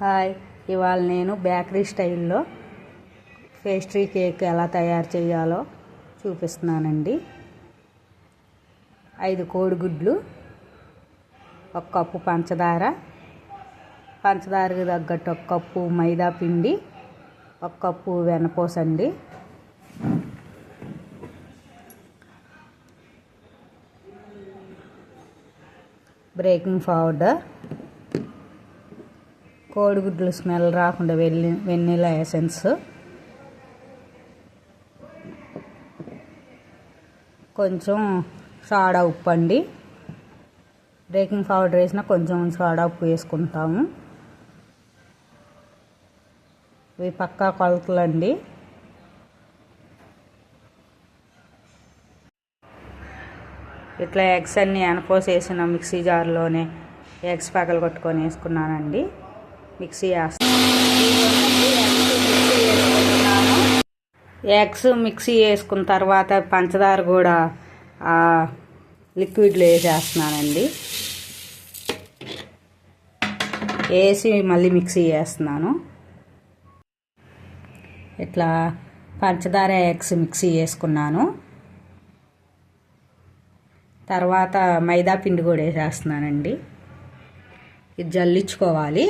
Hi. ఇవాళ నేను bakery స్టైల్లో పేస్ట్రీ కేక్ ఎలా తయారు చేయాలో చూపిస్తున్నానండి. ఐదు కోడిగుడ్లు ఒక కప్పు పంచదార పంచదారకు తగ్గట్టు ఒక కప్పు మైదా పిండి ఒక కప్పు వెనపోసండి. బ్రేకింగ్ పౌడర్ కోడిగుడ్లు స్మెల్ రాకుండా వెల్లి వెన్నీలా ఎసెన్స్ కొంచెం సోడా ఉప్పు అండి. బేకింగ్ పౌడర్ వేసిన కొంచెం సోడా ఉప్పు వేసుకుంటాము. ఇవి పక్కా కొలతలు అండి ఇట్లా ఎగ్స్ అన్నీ ఎనపోసేసిన మిక్సీ జార్లోనే ఎగ్స్ పగలు కొట్టుకొని వేసుకున్నానండి. మిక్సీ వేస్తాను ఎగ్స్ మిక్సీ వేసుకున్న తర్వాత పంచదార కూడా లిక్విడ్లో వేసేస్తున్నానండి. వేసి మళ్ళీ మిక్సీ చేస్తున్నాను ఇట్లా పంచదార ఎగ్స్ మిక్సీ వేసుకున్నాను. తర్వాత మైదా పిండి కూడా వేసేస్తున్నానండి. ఇది జల్లించుకోవాలి.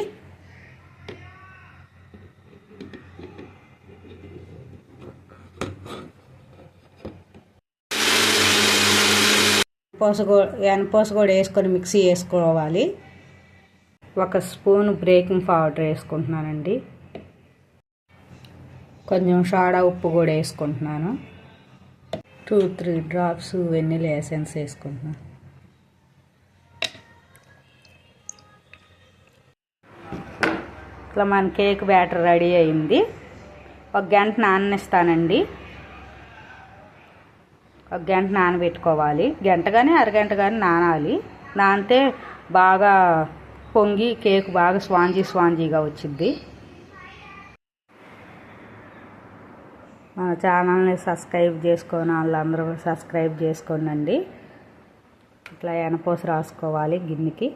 పోస ఎనపోస కూడా వేసుకొని మిక్సీ వేసుకోవాలి. ఒక స్పూన్ బ్రేకింగ్ పౌడర్ వేసుకుంటున్నానండి. కొంచెం సోడా ఉప్పు కూడా వేసుకుంటున్నాను. Two three drops vanilla essence వేసుకుంటున్నాను. ఇట్లా మన కేక్ బ్యాటర్ రెడీ అయింది. ఒక గంట నాననిస్తానండి. ఒక గంట నానబెట్టుకోవాలి. గంట కానీ అరగంట కానీ నానాలి. నానితే బాగా పొంగి కేక్ బాగా స్వాంజీ స్వాంజీగా వచ్చింది మన ఛానల్ని సబ్స్క్రైబ్ చేసుకొని వాళ్ళందరూ సబ్స్క్రైబ్ చేసుకోనండి. ఇట్లా ఎనపోసి రాసుకోవాలి గిన్నెకి.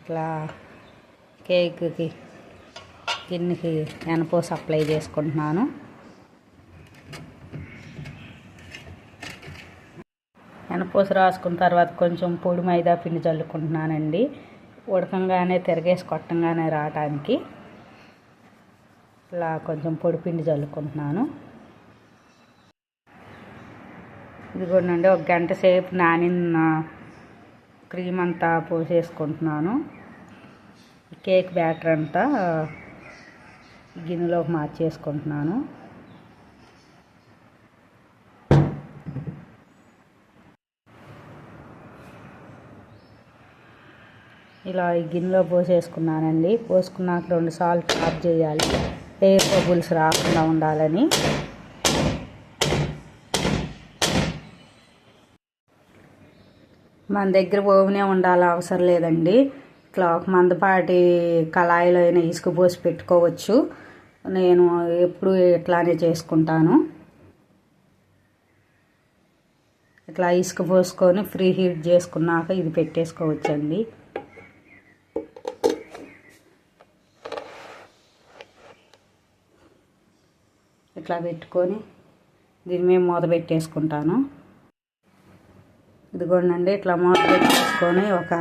ఇట్లా కేక్కి గిన్నెకి ఎనపోసి అప్లై చేసుకుంటున్నాను. ఎనపోస రాసుకున్న తర్వాత కొంచెం పొడి మైదా పిండి చల్లుకుంటున్నానండి. ఉడకంగానే తిరగేసి కొట్టంగానే రావటానికి ఇలా కొంచెం పొడి పిండి చల్లుకుంటున్నాను. ఇదిగోండి ఒక గంట సేపు నానిన క్రీమ్ అంతా పోసేసుకుంటున్నాను. కేక్ బ్యాటర్ అంతా గిన్నెలోకి మార్చేసుకుంటున్నాను. ఇలా ఈ గిన్నెలో పోసేసుకున్నానండి. పోసుకున్నాక రెండు సార్లు టాప్ చేయాలి. ఎయిర్ బబుల్స్ రాకుండా ఉండాలని. మన దగ్గర ఓవెనే ఉండాలి? అవసరం లేదండి. ఇట్లా ఒక మందపాటి కళాయిలో అయినా ఇసుక పోసి పెట్టుకోవచ్చు. నేను ఎప్పుడు ఇట్లానే చేసుకుంటాను. ఇట్లా ఇసుక పోసుకొని ఫ్రీ హీట్ చేసుకున్నాక ఇది పెట్టేసుకోవచ్చండి. ఇట్లా పెట్టుకొని దీని మీద మూత పెట్టేసుకుంటాను. ఇదిగోండి ఇట్లా మూత పెట్టేసుకొని ఒక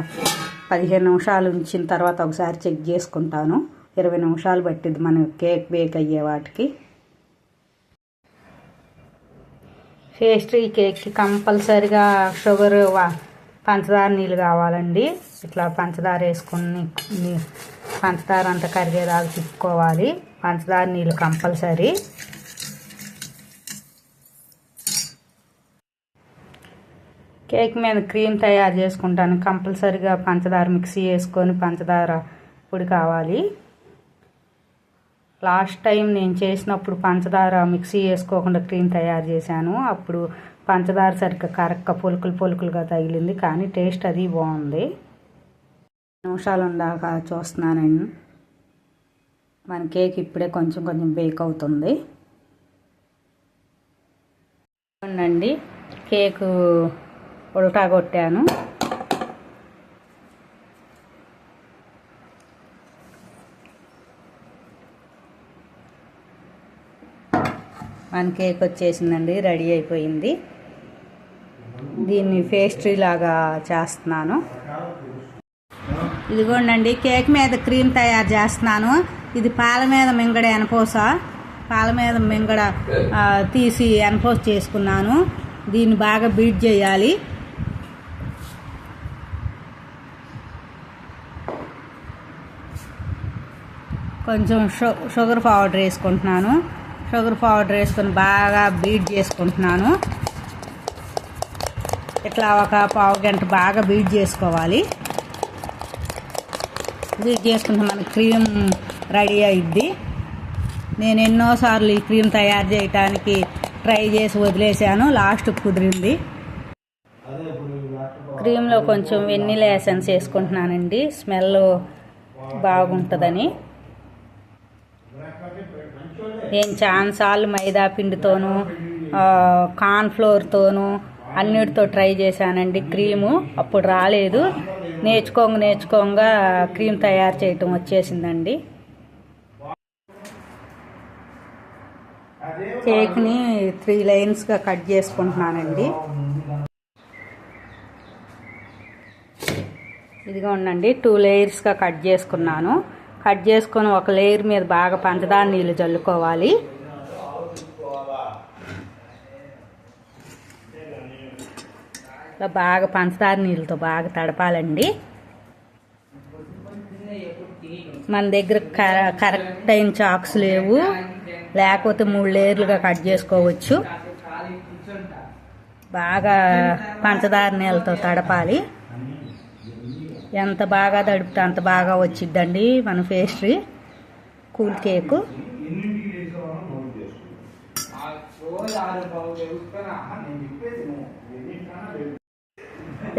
పదిహేను నిమిషాలు ఉంచిన తర్వాత ఒకసారి చెక్ చేసుకుంటాను. ఇరవై నిమిషాలు పట్టింది మన కేక్ బేక్ అయ్యే వాటికి. పేస్ట్రీ కేక్కి కంపల్సరిగా షుగర్ పంచదార నీళ్ళు కావాలండి. ఇట్లా పంచదార వేసుకొని పంచదార అంతా కరిగేదాకా తిప్పుకోవాలి. పంచదార నీళ్ళు కంపల్సరీ. కేక్ మీద క్రీమ్ తయారు చేసుకుంటాను. కంపల్సరిగా పంచదార మిక్సీ వేసుకొని పంచదార పొడి కావాలి. లాస్ట్ టైం నేను చేసినప్పుడు పంచదార మిక్సీ వేసుకోకుండా క్రీమ్ తయారు చేశాను. అప్పుడు పంచదార సరిగ్గా కరక్క పొలుకులు పొలుకులుగా తగిలింది కానీ టేస్ట్ అది బాగుంది. నిమిషాలు ఉందాక చూస్తున్నానండి మన కేక్ ఇప్పుడే కొంచెం కొంచెం బేక్ అవుతుంది. అండి కేకు ఉల్టా కొట్టాను. వన్ కేక్ వచ్చేసిందండి రెడీ అయిపోయింది. దీన్ని పేస్ట్రీ లాగా చేస్తున్నాను. ఇదిగోండి కేక్ మీద క్రీమ్ తయారు చేస్తున్నాను. ఇది పాల మీద మింగడ ఎనపోస. పాల మీద మింగడ తీసి ఎనపోస్ చేసుకున్నాను. దీన్ని బాగా బీట్ చేయాలి. కొంచెం షు- షుగర్ పౌడర్ వేసుకుంటున్నాను. షుగర్ పౌడర్ వేసుకొని బాగా బీట్ చేసుకుంటున్నాను. ఇట్లా ఒక పావు గంట బాగా బీట్ చేసుకోవాలి. బీట్ చేసుకుంటే మన క్రీమ్ రెడీ అయిద్ది. నేను ఎన్నోసార్లు ఈ క్రీమ్ తయారు చేయటానికి ట్రై చేసి వదిలేసాను లాస్ట్ కుదిరింది. క్రీమ్లో కొంచెం వెన్నీల ఎసెన్స్ వేసుకుంటున్నానండి. స్మెల్ బాగుంటుందని. నేను చాలాసార్లు మైదా పిండితోనూ కార్న్ఫ్లోర్తోనూ ఫ్లోర్తోనూ అన్నిటితో ట్రై చేశానండి. క్రీము అప్పుడు రాలేదు. నేర్చుకోంగ నేర్చుకోంగా క్రీమ్ తయారు చేయటం వచ్చేసిందండి. కేక్ని త్రీ లైన్స్గా కట్ చేసుకుంటున్నానండి. ఇదిగా టూ లేయర్స్గా కట్ చేసుకున్నాను. కట్ చేసుకొని ఒక లేయర్ మీద బాగా పంచదార నీళ్ళు చల్లుకోవాలి. బాగా పంచదార నీళ్ళతో బాగా తడపాలండి. మన దగ్గర కరెక్ట్ అయిన చాక్స్ లేవు. లేకపోతే మూడు లేయర్లుగా కట్ చేసుకోవచ్చు. బాగా పంచదార నీళ్ళతో తడపాలి. ఎంత బాగా తడిపితే అంత బాగా వచ్చిద్దండి మన పేస్ట్రీ కూల్ కేకు.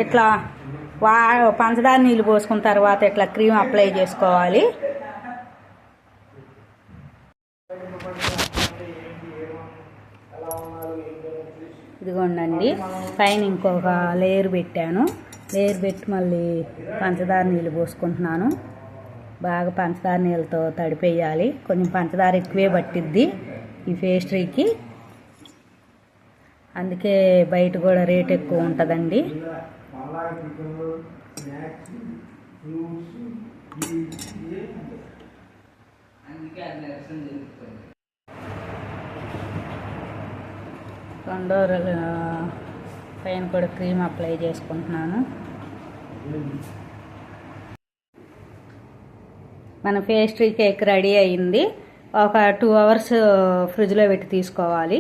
ఇట్లా వా పంచదార నీళ్ళు పోసుకున్న తర్వాత ఇట్లా క్రీమ్ అప్లై చేసుకోవాలి. ఇదిగోండి పైన ఇంకొక లేయర్ పెట్టాను. లేయర్ పెట్టి మళ్ళీ పంచదార నీళ్ళు పోసుకుంటున్నాను. బాగా పంచదార నీళ్ళతో తడిపేయాలి. కొంచెం పంచదార ఎక్కువే పట్టిద్ది ఈ పేస్ట్రీకి. అందుకే బయట కూడా రేట్ ఎక్కువ ఉంటుందండి. రెండో పైన కూడా క్రీమ్ అప్లై చేసుకుంటున్నాను. మన పేస్ట్రీ కేక్ రెడీ అయింది. ఒక టూ అవర్స్ ఫ్రిడ్జ్లో పెట్టి తీసుకోవాలి.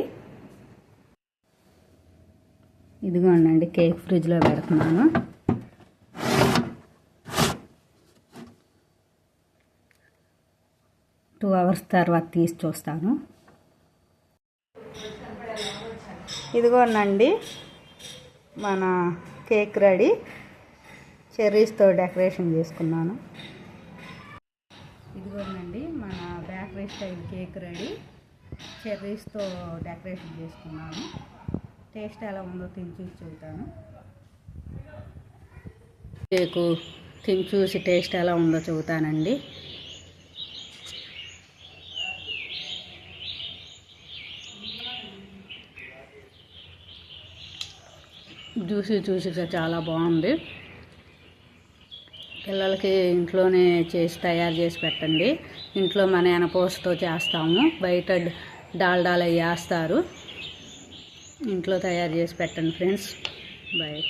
ఇదిగోండి కేక్ ఫ్రిడ్జ్లో పెడుతున్నాను. టూ అవర్స్ తర్వాత తీసి చూస్తాను. ఇదిగోనండి మన కేక్ రెడీ చెర్రీస్తో డెకరేషన్ చేసుకున్నాను. ఇదిగోనండి మన బేకరీ స్టైల్ కేక్ రెడీ. చెర్రీస్తో డెకరేషన్ చేసుకున్నాను. టేస్ట్ ఎలా ఉందో తిని చూసి చూద్దాను కేకు తిని చూసి టేస్ట్ ఎలా ఉందో చూతానండి. చూసి చూసి చాలా బాగుంది. పిల్లలకి ఇంట్లోనే చేసి తయారు చేసి పెట్టండి. ఇంట్లో మన ఎనపోసతో చేస్తాము. బయట డాల్డాలు వేస్తారు. ఇంట్లో తయారు చేసి పెట్టండి ఫ్రెండ్స్. బాయ్.